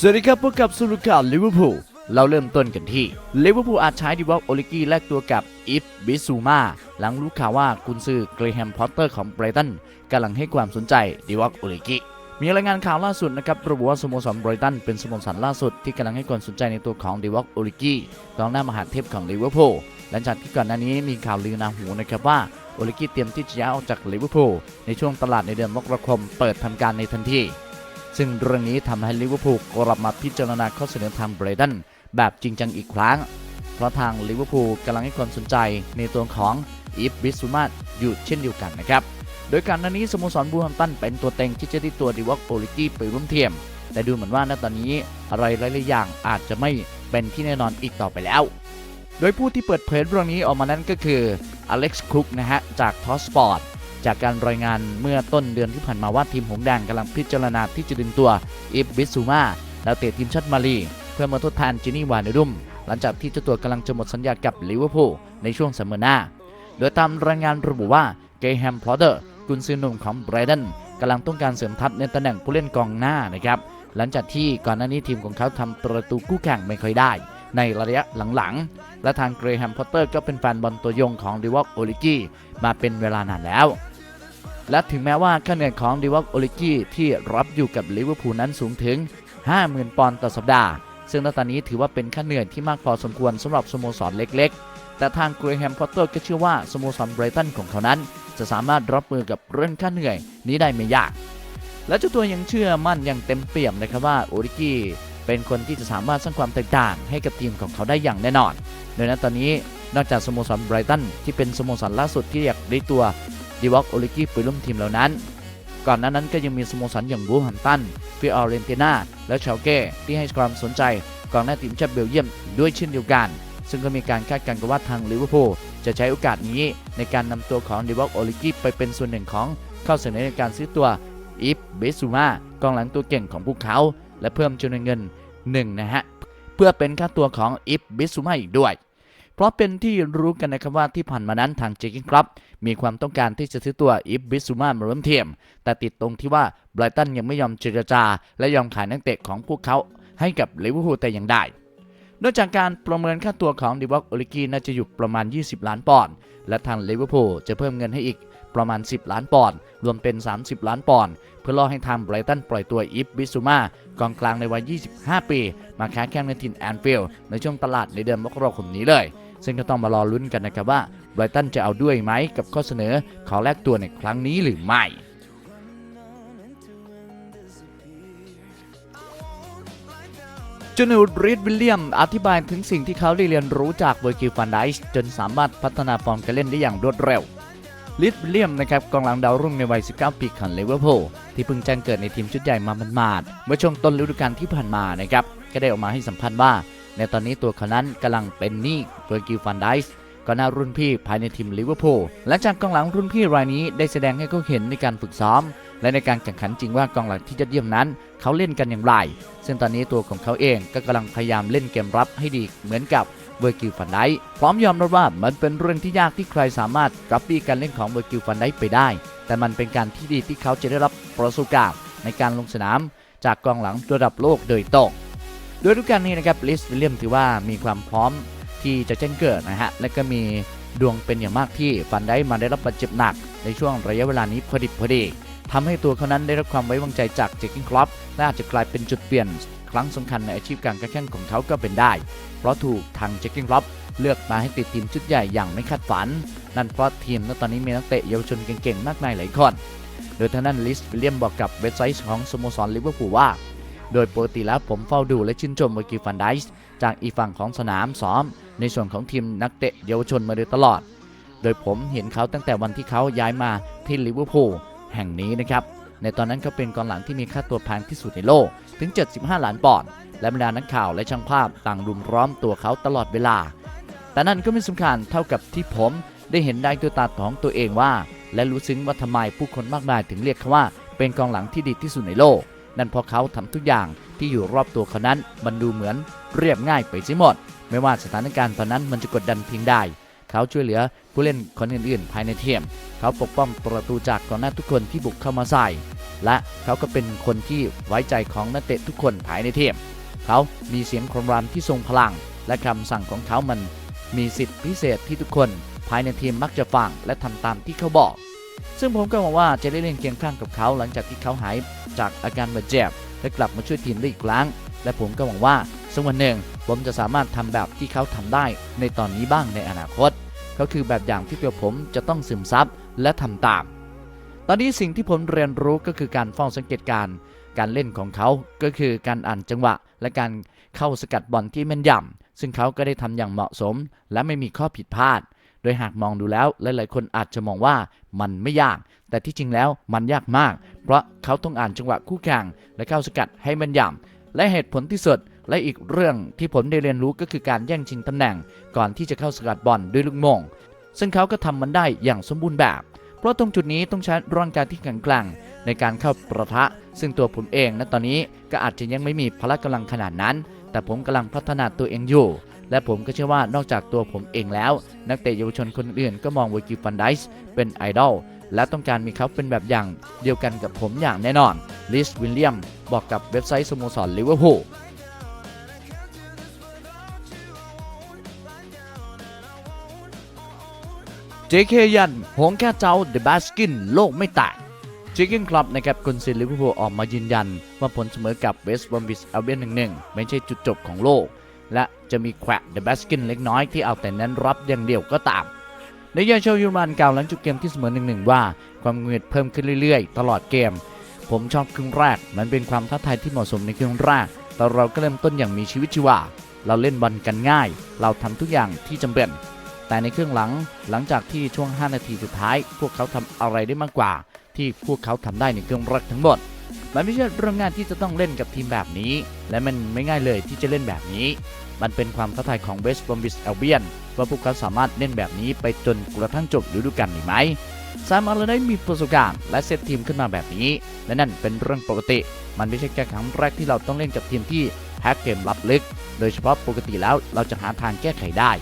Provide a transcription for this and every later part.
สวัสดีครับพบกับสุรุข่าวลิเวอร์พูลเราเริ่มต้นกันที่ลิเวอร์พูลอาจใช้ดิวอกโอลิกี้แลกตัวกับอิฟบิซูมาหลังรู้ข่าวว่ากุนซือเกรแฮมพอตเตอร์ของไบรตันกำลังให้ความสนใจดิวอกโอลิกี้มีรายงานข่าวล่าสุดนะครับระบุว่าสโมสรไบรตันเป็นสโมสรล่าสุดที่กำลังให้ความสนใจในตัวของดิวอกโอลิกี้กองหน้ามหาเทพของลิเวอร์พูลหลังจากที่ก่อนหน้านี้มีข่าวลือนาหูนะครับว่าโอลิกี้เตรียมที่จะย้ายออกจากลิเวอร์พูลในช่วงตลาดในเดือนมกราคมเปิดทำการในทันที ซึ่งเรื่องนี้ทำให้ลิเวอร์พูลกลับมาพิจารณาข้อเสนอทางเบรดันแบบจริงจังอีกครั้ง เพราะทางลิเวอร์พูลกำลังให้ความสนใจในตัวของอีฟบิสซูมาอยู่เช่นเดียวกันนะครับ โดยการหน้านี้สโมสรบูฮัมตันเป็นตัวเต็งที่จะได้ตัวดิวอกโอลิกี้ไปร่วมเทียม แต่ดูเหมือนว่าณตอนนี้อะไรหลายๆอย่างอาจจะไม่เป็นที่แน่นอนอีกต่อไปแล้ว โดยผู้ที่เปิดเผยเรื่องนี้ออกมานั้นก็คืออเล็กซ์คุกนะฮะจากทอสปอร์ต จากการรายงานเมื่อต้นเดือนที่ผ่านมาว่าทีมหงแดงกำลังพิจารณาที่จะดึงตัวอิบบิสซูมาแล้วเตะทีมชาติมาลี เพื่อมาทดแทนจินี่วานเนรุม หลังจากที่เจ้าตัวกำลังจะหมดสัญญากับลิเวอร์พูลในช่วงซัมเมอร์หน้า โดยตามรายงานระบุว่าเกย์แฮมพลอเตอร์กุนซือหนุ่มของไบรตันกำลังต้องการเสริมทัพในตำแหน่งผู้เล่นกองหน้านะครับหลังจากที่ก่อนหน้านี้ทีมของเขาทำประตูคู่แข่งไม่ค่อยได้ ในระยะหลังๆ และทางเกรแฮมพอตเตอร์ก็เป็นแฟนบอลตัวยงของดิวอกโอลิกี้มาเป็นเวลานานแล้ว และถึงแม้ว่าค่าเหนื่อยของดิวอกโอลิกี้ที่รับอยู่กับลิเวอร์พูลนั้นสูงถึง 50,000 ปอนด์ต่อสัปดาห์ ซึ่งณตอนนี้ถือว่าเป็นค่าเหนื่อยที่มากพอสมควรสำหรับสโมสรเล็กๆ แต่ทางเกรแฮมพอตเตอร์ก็เชื่อว่าสโมสรไบรตันของเขานั้น จะสามารถรับมือกับเรื่องค่าเหนื่อยนี้ได้ไม่ยากและเจ้าตัวยังเชื่อมั่นอย่างเต็มเปี่ยมนะครับว่าโอริกี้ เป็นคนที่จะสามารถสร้างความแตกต่างให้กับทีมของเขาได้อย่างแน่นอน โดยณตอนนี้นอกจากสโมสรไบรตันที่เป็นสโมสรล่าสุดที่อยากได้ตัวดิวอกโอลิกี้ไปร่วมทีมเหล่านั้น ก่อนหน้านั้นก็ยังมีสโมสรอย่างบูฮัมตันฟิออเรนตินาและชาลเก้ที่ให้ความสนใจกองหน้าทีมชาติเบลเยียมด้วยเช่นเดียวกัน ซึ่งก็มีการคาดการณ์กันว่าทางลิเวอร์พูลจะใช้โอกาสนี้ในการนำตัวของดิวอกโอลิกี้ไปเป็นส่วนหนึ่งของข้อเสนอในการซื้อตัวอีฟเบซูมากองหลังตัวเก่งของพวกเขา และเพิ่มจำนวนเงิน1นะฮะเพื่อเป็นค่าตัวของอีฟเบซูมาอีกด้วย เพราะเป็นที่รู้กันนะครับว่าที่ผ่านมานั้นทางเจคิงครับมีความต้องการที่จะซื้อตัวอีฟบิซูมามาร่วมทีมแต่ติดตรงที่ว่าไบรตันยังไม่ยอมเจรจา และยอมขายนักเตะของพวกเขาให้กับลิเวอร์พูลแต่อย่างใดนอกจากการประเมินค่าตัวของดิวอกโอลิกีน่าจะอยู่ประมาณ 20 ล้านปอนด์และทางลิเวอร์พูลจะเพิ่มเงินให้อีก ประมาณ 10 ล้านปอนด์รวมเป็น 30 ล้านปอนด์เพื่อล่อให้ทางไบรตันปล่อยตัวอิฟบิซูมากองกลางในวัย 25 ปี มาค้าแข่งในถิ่นแอนฟิลด์ในช่วงตลาดในเดือนมกราคมนี้เลย ซึ่งก็ต้องมารอลุ้นกันนะครับว่าไบรตันจะเอาด้วยไหมกับข้อเสนอขอแลกตัวในครั้งนี้หรือไม่จูนูดรีดวิลเลียม อธิบายถึงสิ่งที่เขาได้เรียนรู้จากเวอร์กิลฟันไดส์จนสามารถพัฒนาฟอร์มการเล่นได้อย่างรวดเร็ว ลิดวิลเลียมนะครับกองหลังดาวรุ่งในวัย 19 ปีของเลเวอร์พูลที่เพิ่งแจ้งเกิดในทีมชุดใหญ่มามันมาดๆเมื่อช่วงต้นฤดูกาลที่ผ่านมานะครับก็ได้ออกมาให้สัมพันธ์ว่า ในตอนนี้ตัวเขานั้นกำลังเป็นหนี้เวอร์กิลฟันไดส์ก็น่ารุ่นพี่ภายในทีมลิเวอร์พูลหลังจากกองหลังรุ่นพี่รายนี้ได้แสดงให้เขาเห็นในการฝึกซ้อม และในการแข่งขันจริงว่ากองหลังที่ยอดเยี่ยมนั้น เขาเล่นกันอย่างไร ซึ่งตอนนี้ตัวของเขาเองก็กำลังพยายามเล่นเกมรับให้ดีเหมือนกับ เวอร์กิลฟันไดพร้อมยอมรับว่ามันเป็นเรื่องที่ยากที่ใครสามารถรับดีการเล่นของเวอร์กิลฟันไดไปได้ แต่มันเป็นการที่ดีที่เขาจะได้รับประสบการณ์ในการลงสนาม จากกองหลังระดับโลกโดยตรงโดยทุกการนี้นะครับลิสวิลเลียมถือว่ามีความพร้อมที่จะแจ้งเกิดนะฮะและก็มีดวงเป็นอย่างมากที่ฟันไดค์มาได้รับบาดเจ็บหนักในช่วงระยะเวลานี้พอดิบพอดี ทำให้ตัวเขานั้นได้รับความไว้วางใจจากเจคกิงคลับและอาจจะกลายเป็นจุดเปลี่ยน ครั้งสำคัญในอาชีพการแข่งของเขาก็เป็นได้ เพราะถูกทางเจคกิงคลับเลือกมาให้ติดทีมชุดใหญ่อย่างไม่คาดฝัน นั่นเพราะทีมณตอนนี้มีนักเตะเยาวชนเก่งๆมากมายหลายคน โดยท่างด้นลิสวิลเลียมบอกกับเว็บไซต์ของสโมสรลิเวอร์พูลว่า โดยปกติแล้วผมเฝ้าดูและชื่นชมวากิฟันไดส์จากอีฝั่งของสนามซ้อม ในส่วนของทีมนักเตะเยาวชนมาโดยตลอด โดยผมเห็นเขาตั้งแต่วันที่เขาย้ายมาที่ลิเวอร์พูล แห่งนี้นะครับ ในตอนนั้นเขาเป็นกองหลังที่มีค่าตัวแพงที่สุดในโลกถึง 75 ล้านปอนด์ และบรรดานักข่าวและช่างภาพต่างรุมร้อมตัวเขาตลอดเวลา แต่นั่นก็ไม่สำคัญเท่ากับที่ผมได้เห็นได้ด้วยตาของตัวเองว่า และรู้ซึ้งว่าทำไมผู้คนมากมายถึงเรียกเขาว่า เป็นกองหลังที่ดีที่สุดในโลก นั่นเพราะเขาทำทุกอย่างที่อยู่รอบตัวเขานั้นมันดูเหมือนเรียบง่ายไปเสียหมด ไม่ว่าสถานการณ์ตอนนั้นมันจะกดดันเพียงใด เขาช่วยเหลือผู้เล่นคนอื่นๆ ภายในทีมเขาปกป้องประตูจากกองหน้าทุกคนที่บุกเข้ามาใส่ และเขาก็เป็นคนที่ไว้ใจของนักเตะทุกคนภายในทีมเขามีเสียงครวญรามที่ทรงพลัง และคำสั่งของเขามัน มีสิทธิพิเศษที่ทุกคนภายในทีมมักจะฟังและทำตามที่เขาบอก ซึ่งผมก็หวังว่าจะได้เล่นเคียงข้างกับเขาหลังจากที่เขาหายจากอาการบาดเจ็บและกลับมาช่วยทีมได้อีกครั้ง และผมก็หวังว่า สักวันหนึ่งผมจะสามารถทำแบบที่เขาทำได้ในตอนนี้บ้างในอนาคต ก็คือแบบอย่างที่ตัวผมจะต้องซึมซับและทำตาม ตอนนี้สิ่งที่ผมเรียนรู้ก็คือการเฝ้าสังเกตการการเล่นของเขาก็คือการอ่านจังหวะ และการเข้าสกัดบอลที่แม่นยำซึ่งเขาก็ได้ทำอย่างเหมาะสม และไม่มีข้อผิดพลาด โดยหากมองดูแล้วหลายๆคนอาจจะมองว่ามันไม่ยาก แต่ที่จริงแล้วมันยากมาก เพราะเขาต้องอ่านจังหวะคู่แข่งและเข้าสกัดให้แม่นยำและเหตุผลที่สุด และอีกเรื่องที่ผมได้เรียนรู้ก็คือการแย่งชิงตำแหน่ง ก่อนที่จะเข้าสกัดบอลด้วยลูกโมง ซึ่งเขาก็ทำมันได้อย่างสมบูรณ์แบบ เพราะตรงจุดนี้ต้องใช้ร่างกายที่แข็งแกร่งในการเข้าประทะ ซึ่งตัวผมเองณตอนนี้ก็อาจจะยังไม่มีพละกำลังขนาดนั้น แต่ผมกำลังพัฒนาตัวเองอยู่ และผมก็เชื่อว่านอกจากตัวผมเองแล้ว นักเตะเยาวชนคนอื่นก็มองวิกิฟันไดส์เป็นไอดอลและต้องการมีเขาเป็นแบบอย่างเดียวกันกับผมอย่างแน่นอนลิสวิลเลียมบอกกับเว็บไซต์สโมสรลิเวอร์พูล JK ยันหงแค่เจ้าเดอะบาสกินโลกไม่แตกจ g กินคลับนะครับกุนซือลิเวอร์พูลออกมายืนยัน ว่าผลเสมอกับเวสต์บอมบิสอัลเบียนหนึ่งๆไม่ใช่จุดจบของโลก และจะมีแควะเดอะบาสกินเล็กน้อยที่เอาแต่นั้นรับอย่างเดียวก็ตามในยาโชยูรานกล่าวหลังจบเกมที่เสมอหนึ่งๆว่า ความเงียดเพิ่มขึ้นเรื่อยๆ ตลอดเกม ผมชอบครึ่งแรก มันเป็นความท้าทายที่เหมาะสมในครึ่งแรกแต่เราก็เริ่มต้นอย่างมีชีวิตชีวาเราเล่นบอลกันง่าย เราทำทุกอย่างที่จำเป็น แต่ในครึ่งหลังหลังจากที่ช่วง 5 นาทีสุดท้าย พวกเขาทำอะไรได้มากกว่า ที่พวกเขาทำได้ในครึ่งแรกทั้งหมดมันไม่ใช่เรื่องง่ายที่จะต้องเล่นกับทีมแบบนี้ และมันไม่ง่ายเลยที่จะเล่นแบบนี้ มันเป็นความท้าทายของเวสต์บอมบิสเอลเบียนว่าพวกเขาสามารถเล่นแบบนี้ไปจนกระทั่งจบฤดูกาลหรือไม่ซามอาร์ได้มีประสบการณ์และเซตทีมขึ้นมาแบบนี้ และนั่นเป็นเรื่องปกติ มันไม่ใช่แค่ครั้งแรกที่เราต้องเล่นกับทีมที่แพ็กเกมลับลึก โดยเฉพาะปกติแล้วเราจะหาทางแก้ไขได้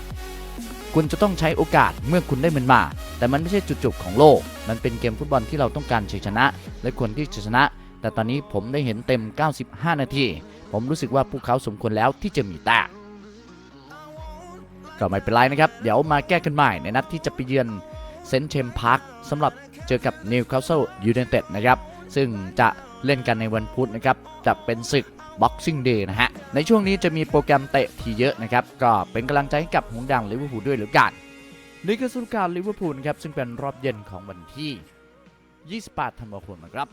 คุณจะต้องใช้โอกาสเมื่อคุณได้มันมา แต่มันไม่ใช่จุดจบของโลก มันเป็นเกมฟุตบอลที่เราต้องการชัยชนะ และควรที่จะชนะ แต่ตอนนี้ผมได้เห็นเต็ม 95 นาที ผมรู้สึกว่าพวกเขาสมควรแล้วที่จะมีต้มก็ไม่เป็นไรนะครับ เดี๋ยวมาแก้กันใหม่ในนัดที่จะไปเยือนเซนเชมพาร์คสำหรับเจอกับนิวคาสเซิลยูไนเต็ดนะครับ ซึ่งจะเล่นกันในวันพุธนะครับ จะเป็นศึก Boxing Day นะฮะ ในช่วงนี้จะมีโปรแกรมเตะที่เยอะนะครับ ก็เป็นกำลังใจให้กับหงดังลิเวอร์พูลด้วยหรือกันนี่คือสุดการลิเวอร์พูลครับซึ่งเป็นรอบเย็นของวันที่ 28 ธันวาคมนะครับ